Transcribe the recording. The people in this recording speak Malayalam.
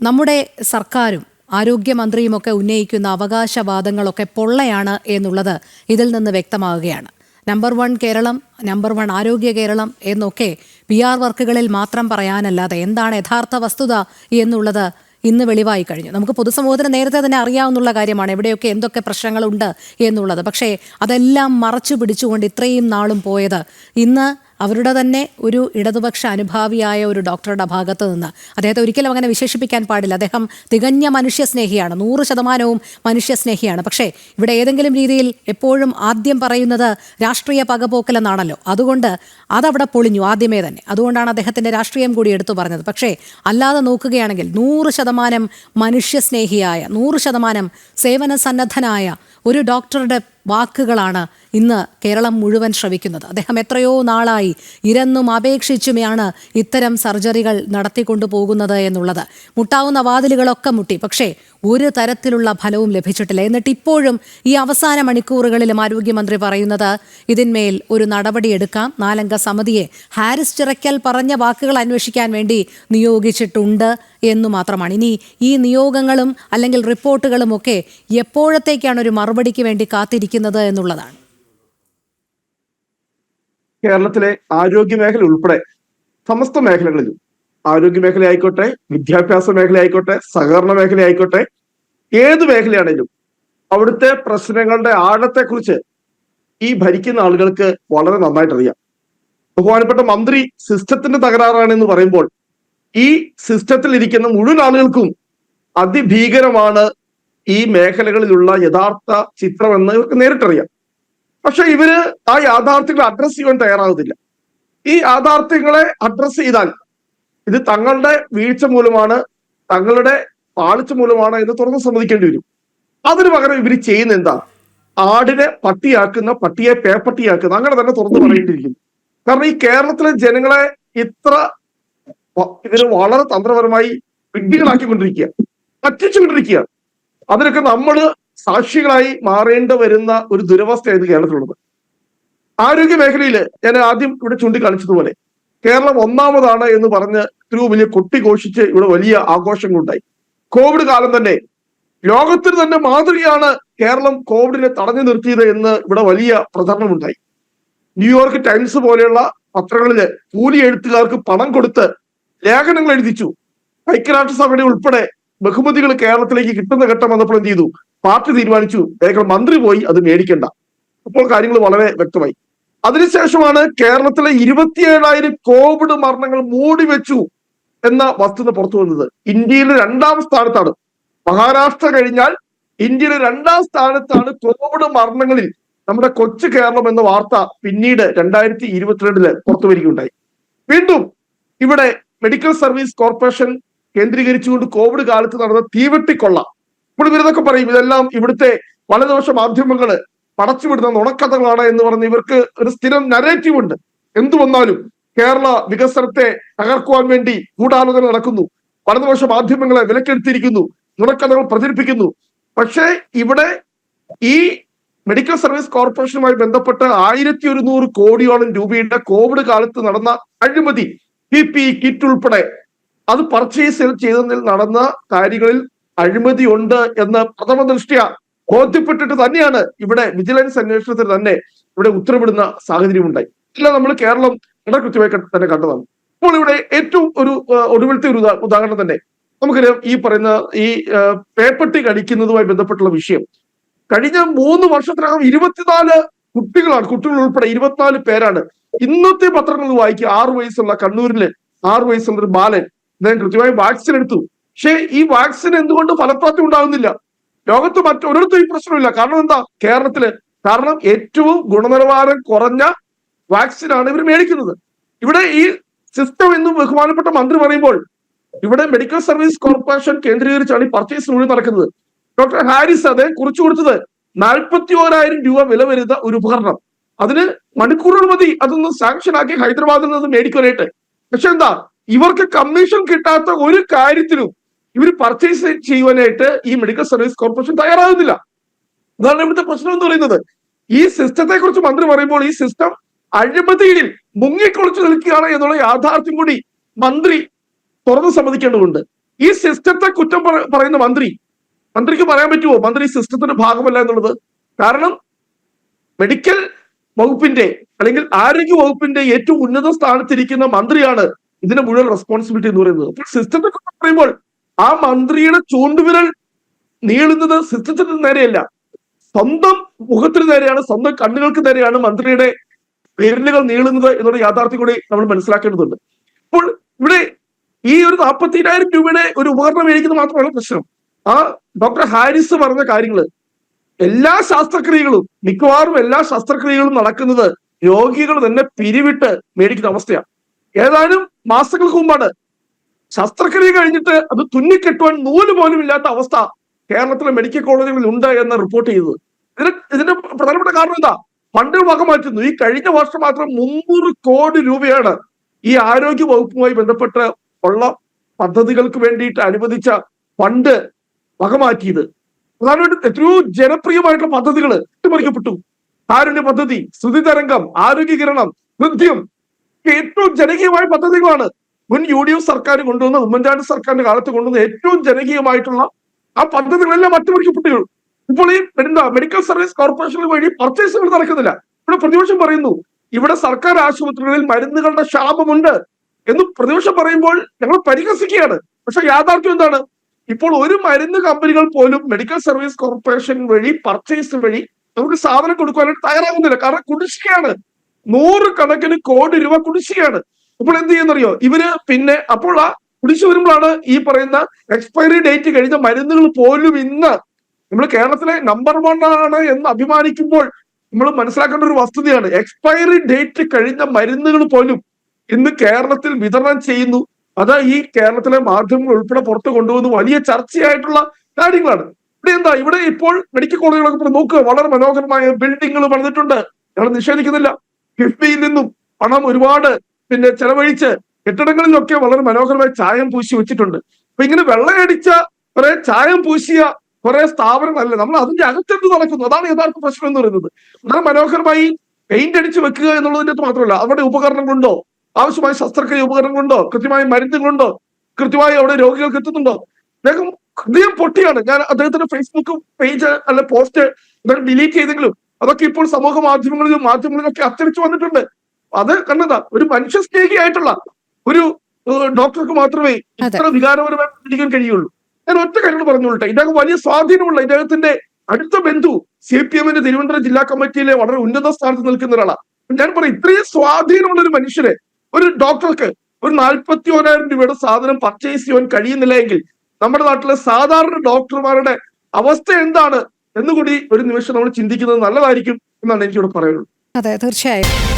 നമ്മുടെ സർക്കാരും ആരോഗ്യമന്ത്രിയുമൊക്കെ ഉന്നയിക്കുന്ന അവകാശവാദങ്ങളൊക്കെ പൊള്ളയാണ് എന്നുള്ളത് ഇതിൽ നിന്ന് വ്യക്തമാവുകയാണ്. Number one Keralam number one ആരോഗ്യ കേരളം എന്നൊക്കെ പി ആർ വർക്കുകളിൽ മാത്രം പറയാനല്ലാതെ എന്താണ് യഥാർത്ഥ വസ്തുത എന്നുള്ളത് ഇന്ന് വെളിവായി കഴിഞ്ഞു. നമുക്ക് പൊതുസമൂഹത്തിന് നേരത്തെ തന്നെ അറിയാവുന്നുള്ള കാര്യമാണ് എവിടെയൊക്കെ എന്തൊക്കെ പ്രശ്നങ്ങളുണ്ട് എന്നുള്ളത്. പക്ഷേ അതെല്ലാം മറച്ചു പിടിച്ചുകൊണ്ട് ഇത്രയും നാളും പോയത് ഇന്ന് അവരുടെ തന്നെ ഒരു ഇടതുപക്ഷ അനുഭാവിയായ ഒരു ഡോക്ടറുടെ ഭാഗത്ത് നിന്ന് അദ്ദേഹത്തെ ഒരിക്കലും അങ്ങനെ വിശേഷിപ്പിക്കാൻ പാടില്ല. അദ്ദേഹം തികഞ്ഞ മനുഷ്യസ്നേഹിയാണ്. നൂറ് ശതമാനവും മനുഷ്യസ്നേഹിയാണ്. പക്ഷേ ഇവിടെ ഏതെങ്കിലും രീതിയിൽ എപ്പോഴും ആദ്യം പറയുന്നത് രാഷ്ട്രീയ പകപോക്കലെന്നാണല്ലോ. അതുകൊണ്ട് അതവിടെ പൊളിഞ്ഞു ആദ്യമേ തന്നെ. അതുകൊണ്ടാണ് അദ്ദേഹത്തിന്റെ രാഷ്ട്രീയം കൂടി എടുത്തു പറഞ്ഞത്. പക്ഷേ അല്ലാതെ നോക്കുകയാണെങ്കിൽ നൂറ് ശതമാനം മനുഷ്യസ്നേഹിയായ നൂറ് ശതമാനം സേവന സന്നദ്ധനായ ഒരു ഡോക്ടറുടെ വാക്കുകളാണ് ഇന്ന് കേരളം മുഴുവൻ ശ്രവിക്കുന്നത്. അദ്ദേഹം എത്രയോ നാളായി ഇരന്നും അപേക്ഷിച്ചുമാണ് ഇത്തരം സർജറികൾ നടത്തിക്കൊണ്ടു പോകുന്നത് എന്നുള്ളത്. മുട്ടാവുന്ന വാതിലുകളൊക്കെ മുട്ടി. പക്ഷേ ഒരു തരത്തിലുള്ള ഫലവും ലഭിച്ചിട്ടില്ല. എന്നിട്ട് ഇപ്പോഴും ഈ അവസാന മണിക്കൂറുകളിലും ആരോഗ്യമന്ത്രി പറയുന്നത് ഇതിന്മേൽ ഒരു നടപടി എടുക്കാം. നാലംഗ സമിതിയെ ഹാരിസ് ചിറയ്ക്കൽ പറഞ്ഞ വാക്കുകൾ അന്വേഷിക്കാൻ വേണ്ടി നിയോഗിച്ചിട്ടുണ്ട് എന്നു മാത്രമാണ്. ഇനി ഈ നിയോഗങ്ങളും അല്ലെങ്കിൽ റിപ്പോർട്ടുകളും ഒക്കെ എപ്പോഴത്തേക്കാണ് ഒരു മറുപടിക്ക് വേണ്ടി കാത്തിരിക്കുന്നത് എന്നുള്ളതാണ്. കേരളത്തിലെ ആരോഗ്യ മേഖല ഉൾപ്പെടെ സമസ്ത മേഖലകളിലും ആരോഗ്യ മേഖല ആയിക്കോട്ടെ വിദ്യാഭ്യാസ മേഖല ആയിക്കോട്ടെ സഹകരണ മേഖല ആയിക്കോട്ടെ ഏത് മേഖലയാണെങ്കിലും അവിടുത്തെ പ്രശ്നങ്ങളുടെ ആഴത്തെക്കുറിച്ച് ഈ ഭരിക്കുന്ന ആളുകൾക്ക് വളരെ നന്നായിട്ട് അറിയാം ബഹുമാനപ്പെട്ട മന്ത്രി സിസ്റ്റത്തിന്റെ തകരാറാണ് എന്ന് പറയുമ്പോൾ ഈ സിസ്റ്റത്തിൽ ഇരിക്കുന്ന മുഴുവൻ ആളുകൾക്കും അതിഭീകരമാണ് ഈ മേഖലകളിലുള്ള യഥാർത്ഥ ചിത്രമെന്ന് ഇവർക്ക് നേരിട്ടറിയാം. പക്ഷെ ഇവർ ആ യാഥാർത്ഥ്യങ്ങൾ അഡ്രസ് ചെയ്യാൻ തയ്യാറാകുന്നില്ല ഈ യാഥാർത്ഥ്യങ്ങളെ അഡ്രസ് ചെയ്താൽ ഇത് തങ്ങളുടെ വീഴ്ച മൂലമാണ് തങ്ങളുടെ പാളിച്ച മൂലമാണ് എന്ന് തുറന്ന് സമ്മതിക്കേണ്ടി വരും. അതിനു പകരം ഇവർ ചെയ്യുന്ന എന്താ? ആടിനെ പട്ടിയാക്കുന്ന പട്ടിയെ പേപ്പട്ടിയാക്കുന്ന അങ്ങനെ തന്നെ തുറന്നു പറയേണ്ടിയിരിക്കുന്നു. കാരണം ഈ കേരളത്തിലെ ജനങ്ങളെ ഇത്ര ഇവർ വളരെ തന്ത്രപരമായി വിഡ്ഢികളാക്കിക്കൊണ്ടിരിക്കുക. പറ്റിച്ചുകൊണ്ടിരിക്കുക. അതിനൊക്കെ നമ്മൾ സാക്ഷികളായി മാറേണ്ടി വരുന്ന ഒരു ദുരവസ്ഥയായിരുന്നു കേരളത്തിലുള്ളത്. ആരോഗ്യ മേഖലയിൽ ഞാൻ ആദ്യം ഇവിടെ ചൂണ്ടിക്കാണിച്ചതുപോലെ കേരളം ഒന്നാമതാണ് എന്ന് പറഞ്ഞ് ഇത്രയും വലിയ കൊട്ടിഘോഷിച്ച് ഇവിടെ വലിയ ആഘോഷങ്ങളുണ്ടായി. കോവിഡ് കാലം തന്നെ ലോകത്തിന് തന്നെ മാതൃകയാണ് കേരളം കോവിഡിനെ തടഞ്ഞു നിർത്തിയത് എന്ന് ഇവിടെ വലിയ പ്രചരണമുണ്ടായി. ന്യൂയോർക്ക് ടൈംസ് പോലെയുള്ള പത്രങ്ങളിൽ കൂലി എഴുത്തുകാർക്ക് പണം കൊടുത്ത് ലേഖനങ്ങൾ എഴുതിച്ചു. ഐക്യരാഷ്ട്രസഭയുടെ ഉൾപ്പെടെ ബഹുമതികൾ കേരളത്തിലേക്ക് കിട്ടുന്ന ഘട്ടം വന്നപ്പോൾ എന്ത് ചെയ്തു? പാർട്ടി തീരുമാനിച്ചു. ഏക മന്ത്രി പോയി അത് മേടിക്കണ്ട. അപ്പോൾ കാര്യങ്ങൾ വളരെ വ്യക്തമായി. അതിനുശേഷമാണ് കേരളത്തിലെ ഇരുപത്തിയേഴായിരം കോവിഡ് മരണങ്ങൾ മൂടി വെച്ചു എന്ന വസ്തുത പുറത്തു വന്നത്. ഇന്ത്യയിലെ രണ്ടാം സ്ഥാനത്താണ്. മഹാരാഷ്ട്ര കഴിഞ്ഞാൽ ഇന്ത്യയിലെ രണ്ടാം സ്ഥാനത്താണ് കോവിഡ് മരണങ്ങളിൽ നമ്മുടെ കൊച്ചു കേരളം എന്ന വാർത്ത പിന്നീട് രണ്ടായിരത്തി ഇരുപത്തിരണ്ടിൽ പുറത്തു വരികയുണ്ടായി. വീണ്ടും ഇവിടെ മെഡിക്കൽ സർവീസ് കോർപ്പറേഷൻ കേന്ദ്രീകരിച്ചുകൊണ്ട് കോവിഡ് കാലത്ത് നടന്ന തീവെട്ടിക്കൊള്ള. ഇപ്പോൾ ഇവരിതൊക്കെ പറയും ഇതെല്ലാം ഇവിടുത്തെ വലതുപക്ഷ മാധ്യമങ്ങൾ പടച്ചുവിടുന്ന നുണക്കഥകളാണ് എന്ന് പറഞ്ഞ് ഇവർക്ക് ഒരു സ്ഥിരം നരേറ്റീവ് ഉണ്ട്. എന്തു വന്നാലും കേരള വികസനത്തെ തകർക്കുവാൻ വേണ്ടി ഗൂഢാലോചന നടക്കുന്നു. വലതുപക്ഷ മാധ്യമങ്ങളെ വിലക്കെടുത്തിരിക്കുന്നു നുണക്കഥകൾ പ്രചരിപ്പിക്കുന്നു. പക്ഷേ ഇവിടെ ഈ മെഡിക്കൽ സർവീസ് കോർപ്പറേഷനുമായി ബന്ധപ്പെട്ട് ആയിരത്തി ഒരുന്നൂറ് കോടിയോളം രൂപയുടെ കോവിഡ് കാലത്ത് നടന്ന അഴിമതി പി പി കിറ്റ് ഉൾപ്പെടെ. അത് പർച്ചേസ് ചെയ്തതിൽ നടന്ന കാര്യങ്ങളിൽ അഴിമതി ഉണ്ട് എന്ന് പ്രഥമ ദൃഷ്ടിയ ബോധ്യപ്പെട്ടിട്ട് തന്നെയാണ് ഇവിടെ വിജിലൻസ് അന്വേഷണത്തിൽ തന്നെ ഇവിടെ ഉത്തരവിടുന്ന സാഹചര്യം ഉണ്ടായി. ഇല്ല നമ്മൾ കേരളം വളരെ കൃത്യമായി തന്നെ കണ്ടതാണ്. ഇപ്പോൾ ഇവിടെ ഏറ്റവും ഒരു ഒടുവിലത്തെ ഒരു ഉദാഹരണം തന്നെ. നമുക്കറിയാം ഈ പറയുന്ന ഈ പേപ്പട്ടി കടിക്കുന്നതുമായി ബന്ധപ്പെട്ടുള്ള വിഷയം. കഴിഞ്ഞ മൂന്ന് വർഷത്തിനകം ഇരുപത്തിനാല് കുട്ടികളാണ് കുട്ടികൾ ഉൾപ്പെടെ ഇരുപത്തിനാല് പേരാണ് ഇന്നത്തെ പത്രങ്ങൾ വായിക്കുക. ആറു വയസ്സുള്ള കണ്ണൂരിലെ ആറു വയസ്സുള്ള ഒരു ബാലൻ അദ്ദേഹം കൃത്യമായി വാക്സിൻ എടുത്തു. പക്ഷേ ഈ വാക്സിൻ എന്തുകൊണ്ട് ഫലപ്രാപ്തി ഉണ്ടാകുന്നില്ല? ലോകത്ത് മറ്റൊരിടത്തും ഈ പ്രശ്നമില്ല. കാരണം എന്താ? കേരളത്തിൽ കാരണം ഏറ്റവും ഗുണനിലവാരം കുറഞ്ഞ വാക്സിനാണ് ഇവർ മേടിക്കുന്നത്. ഇവിടെ ഈ സിസ്റ്റം എന്നും ബഹുമാനപ്പെട്ട മന്ത്രി പറയുമ്പോൾ ഇവിടെ മെഡിക്കൽ സർവീസ് കോർപ്പറേഷൻ കേന്ദ്രീകരിച്ചാണ് ഈ പർച്ചേസ് മുഴുവൻ നടക്കുന്നത്. ഡോക്ടർ ഹാരിസ് അതെ കുറിച്ചു കൊടുത്തത് നാൽപ്പത്തി ഓരായിരം രൂപ വില വരുന്ന ഒരു ഉപകരണം. അതിന് മണിക്കൂറുകൾ മതി. അതൊന്ന് സാങ്ഷൻ ആക്കി ഹൈദരാബാദിൽ നിന്ന് മേടിക്കാനായിട്ട് പക്ഷെ എന്താ? ഇവർക്ക് കമ്മീഷൻ കിട്ടാത്ത ഒരു കാര്യത്തിനും ഇവർ പർച്ചേസ് ചെയ്യുവാനായിട്ട് ഈ മെഡിക്കൽ സർവീസ് കോർപ്പറേഷൻ തയ്യാറാകുന്നില്ല. അതാണ് ഇവിടുത്തെ പ്രശ്നം എന്ന് പറയുന്നത്. ഈ സിസ്റ്റത്തെ കുറിച്ച് മന്ത്രി പറയുമ്പോൾ ഈ സിസ്റ്റം അഴിമതിയിൽ മുങ്ങിക്കൊളിച്ചു നിൽക്കുകയാണ് എന്നുള്ള യാഥാർത്ഥ്യം കൂടി മന്ത്രി തുറന്നു സമ്മതിക്കേണ്ടതുണ്ട്. ഈ സിസ്റ്റത്തെ കുറ്റം പറയുന്ന മന്ത്രി മന്ത്രിക്ക് പറയാൻ പറ്റുമോ? മന്ത്രി സിസ്റ്റത്തിന്റെ ഭാഗമല്ല എന്നുള്ളത്. കാരണം മെഡിക്കൽ വകുപ്പിന്റെ അല്ലെങ്കിൽ ആരോഗ്യ വകുപ്പിന്റെ ഏറ്റവും ഉന്നത സ്ഥാനത്തിരിക്കുന്ന മന്ത്രിയാണ് ഇതിന്റെ മുഴുവൻ റെസ്പോൺസിബിലിറ്റി എന്ന് പറയുന്നത്. അപ്പോൾ സിസ്റ്റത്തെ പറയുമ്പോൾ ആ മന്ത്രിയുടെ ചൂണ്ടുവിരൽ നീളുന്നത് സിസ്റ്റത്തിന് നേരെയല്ല. സ്വന്തം മുഖത്തിന് നേരെയാണ് സ്വന്തം കണ്ണുകൾക്ക് നേരെയാണ് മന്ത്രിയുടെ വിരലുകൾ നീളുന്നത് എന്നുള്ള യാഥാർത്ഥ്യം കൂടി നമ്മൾ മനസ്സിലാക്കേണ്ടതുണ്ട്. അപ്പോൾ ഇവിടെ ഈ ഒരു നാൽപ്പത്തിനായിരം രൂപയുടെ ഒരു ഉപകരണം മേടിക്കുന്നത് മാത്രമല്ല പ്രശ്നം. ആ ഡോക്ടർ ഹാരിസ് പറഞ്ഞ കാര്യങ്ങൾ എല്ലാ ശസ്ത്രക്രിയകളും മിക്കവാറും എല്ലാ ശസ്ത്രക്രിയകളും നടക്കുന്നത് രോഗികൾ തന്നെ പിരിവിട്ട് മേടിക്കുന്ന അവസ്ഥയാണ് ഏതാനും മാസങ്ങൾക്ക് മുമ്പാണ്. ശസ്ത്രക്രിയ കഴിഞ്ഞിട്ട് അത് തുന്നിക്കെട്ടുവാൻ നൂൽ പോലും ഇല്ലാത്ത അവസ്ഥ കേരളത്തിലെ മെഡിക്കൽ കോളേജുകളിൽ ഉണ്ട് എന്ന് റിപ്പോർട്ട് ചെയ്തത്. ഇതിന് ഇതിന്റെ പ്രധാനപ്പെട്ട കാരണം എന്താ? ഫണ്ട് വക മാറ്റുന്നു. ഈ കഴിഞ്ഞ വർഷം മാത്രം മുന്നൂറ് കോടി രൂപയാണ് ഈ ആരോഗ്യ വകുപ്പുമായി ബന്ധപ്പെട്ട് ഉള്ള പദ്ധതികൾക്ക് വേണ്ടിയിട്ട് അനുവദിച്ച ഫണ്ട് വകമാറ്റിയത് പ്രധാനമായിട്ടും എത്രയോ ജനപ്രിയമായിട്ടുള്ള പദ്ധതികൾ അട്ടിമറിക്കപ്പെട്ടു കാരുണ്യ പദ്ധതി ശ്രുതി തരംഗം ആരോഗ്യകിരണം ഹൃദ്യം ഏറ്റവും ജനകീയമായ പദ്ധതികളാണ് മുൻ യു ഡി എഫ് സർക്കാർ കൊണ്ടുവന്ന ഉമ്മൻചാണ്ടി സർക്കാരിന്റെ കാലത്ത് കൊണ്ടുവന്ന ഏറ്റവും ജനകീയമായിട്ടുള്ള ആ പദ്ധതികളെല്ലാം അട്ടിമറിക്കപ്പെട്ടു. ഇപ്പോൾ ഈ എന്താ മെഡിക്കൽ സർവീസ് കോർപ്പറേഷൻ വഴി പർച്ചേസുകൾ നടക്കുന്നില്ല. ഇവിടെ പ്രതിപക്ഷം പറയുന്നു ഇവിടെ സർക്കാർ ആശുപത്രികളിൽ മരുന്നുകളുടെ ക്ഷാമമുണ്ട് എന്ന് പ്രതിപക്ഷം പറയുമ്പോൾ ഞങ്ങൾ പരിഹസിക്കുകയാണ്. പക്ഷെ യാഥാർത്ഥ്യം എന്താണ്? ഇപ്പോൾ ഒരു മരുന്ന് കമ്പനികൾ പോലും മെഡിക്കൽ സർവീസ് കോർപ്പറേഷൻ വഴി പർച്ചേസ് വഴി നമുക്ക് സാധനം കൊടുക്കാനായിട്ട് തയ്യാറാകുന്നില്ല. കാരണം കുടിശ്ശികയാണ്. നൂറ് കണക്കിന് കോടി രൂപ കുടിശ്ശികയാണ്. അപ്പോൾ എന്ത് ചെയ്യുന്നറിയോ? ഇവർ പിന്നെ അപ്പോൾ ആ കുടിശ്ശി വരുമ്പോഴാണ് ഈ പറയുന്ന എക്സ്പയറി ഡേറ്റ് കഴിഞ്ഞ മരുന്നുകൾ പോലും ഇന്ന് നമ്മൾ കേരളത്തിലെ നമ്പർ വൺ ആണ് എന്ന് അഭിമാനിക്കുമ്പോൾ നമ്മൾ മനസ്സിലാക്കേണ്ട ഒരു വസ്തുതയാണ്. എക്സ്പയറി ഡേറ്റ് കഴിഞ്ഞ മരുന്നുകൾ പോലും ഇന്ന് കേരളത്തിൽ വിതരണം ചെയ്യുന്നു. അത് ഈ കേരളത്തിലെ മാധ്യമങ്ങൾ ഉൾപ്പെടെ പുറത്തു കൊണ്ടുവന്ന് വലിയ ചർച്ചയായിട്ടുള്ള കാര്യങ്ങളാണ്. ഇവിടെ എന്താ? ഇവിടെ ഇപ്പോൾ മെഡിക്കൽ കോളേജുകളൊക്കെ നോക്കുക. വളരെ മനോഹരമായ ബിൽഡിങ്ങുകൾ പണിതിട്ടുണ്ട്. ഞങ്ങൾ നിഷേധിക്കുന്നില്ല. കിഫ്ബിയിൽ നിന്നും പണം ഒരുപാട് പിന്നെ ചെലവഴിച്ച് കെട്ടിടങ്ങളിലൊക്കെ വളരെ മനോഹരമായി ചായം പൂശി വെച്ചിട്ടുണ്ട്. അപ്പൊ ഇങ്ങനെ വെള്ളയടിച്ച കുറെ ചായം പൂശിയ കുറെ സ്ഥാപനങ്ങളല്ല? നമ്മൾ അതിന്റെ അകത്തെന്ത് നടക്കുന്നു? അതാണ് യഥാർത്ഥ പ്രശ്നം എന്ന് പറയുന്നത്. വളരെ മനോഹരമായി പെയിന്റ് അടിച്ച് വെക്കുക എന്നുള്ളതിന്റെ മാത്രമല്ല അവരുടെ ഉപകരണങ്ങളുണ്ടോ? ആവശ്യമായ ശസ്ത്രക്രിയ ഉപകരണങ്ങളുണ്ടോ കൃത്യമായ മരുന്നുകളുണ്ടോ കൃത്യമായി അവിടെ രോഗികൾക്ക് എത്തുന്നുണ്ടോ? അദ്ദേഹം ഹൃദയം പൊട്ടിയാണ്. ഞാൻ അദ്ദേഹത്തിന്റെ ഫേസ്ബുക്ക് പേജ് അല്ലെ പോസ്റ്റ് അദ്ദേഹം ഡിലീറ്റ് ചെയ്തെങ്കിലും അതൊക്കെ ഇപ്പോൾ സമൂഹ മാധ്യമങ്ങളിലും മാധ്യമങ്ങളിലൊക്കെ അച്ചടിച്ചു വന്നിട്ടുണ്ട്. അത് കണ്ടതാ ഒരു മനുഷ്യ സ്നേഹിയായിട്ടുള്ള ഒരു ഡോക്ടർക്ക് മാത്രമേ ഇത്ര വികാരപരമായി പ്രതികരിക്കാൻ കഴിയുള്ളൂ. ഞാൻ ഒറ്റ കാര്യങ്ങൾ പറഞ്ഞോളട്ടെ ഇദ്ദേഹം വലിയ സ്വാധീനമുള്ള ഇദ്ദേഹത്തിന്റെ അടുത്ത ബന്ധു സി പി എമ്മിന്റെ തിരുവനന്തപുരം ജില്ലാ കമ്മിറ്റിയിലെ വളരെ ഉന്നത സ്ഥാനത്ത് നിൽക്കുന്ന ഒരാളാണ് ഞാൻ പറയും ഇത്രയും സ്വാധീനമുള്ള ഒരു മനുഷ്യരെ ഒരു ഡോക്ടർക്ക് ഒരു നാൽപ്പത്തി ഓരായിരം രൂപയുടെ സാധനം പർച്ചേസ് ചെയ്യാൻ കഴിയുന്നില്ല എങ്കിൽ നമ്മുടെ നാട്ടിലെ സാധാരണ ഡോക്ടർമാരുടെ അവസ്ഥ എന്താണ്? എന്നുകൂടി ഒരു നിമിഷം നമ്മൾ ചിന്തിക്കുന്നത് നല്ലതായിരിക്കും എന്നാണ് എനിക്കിവിടെ പറയുന്നത് അതെ തീർച്ചയായും.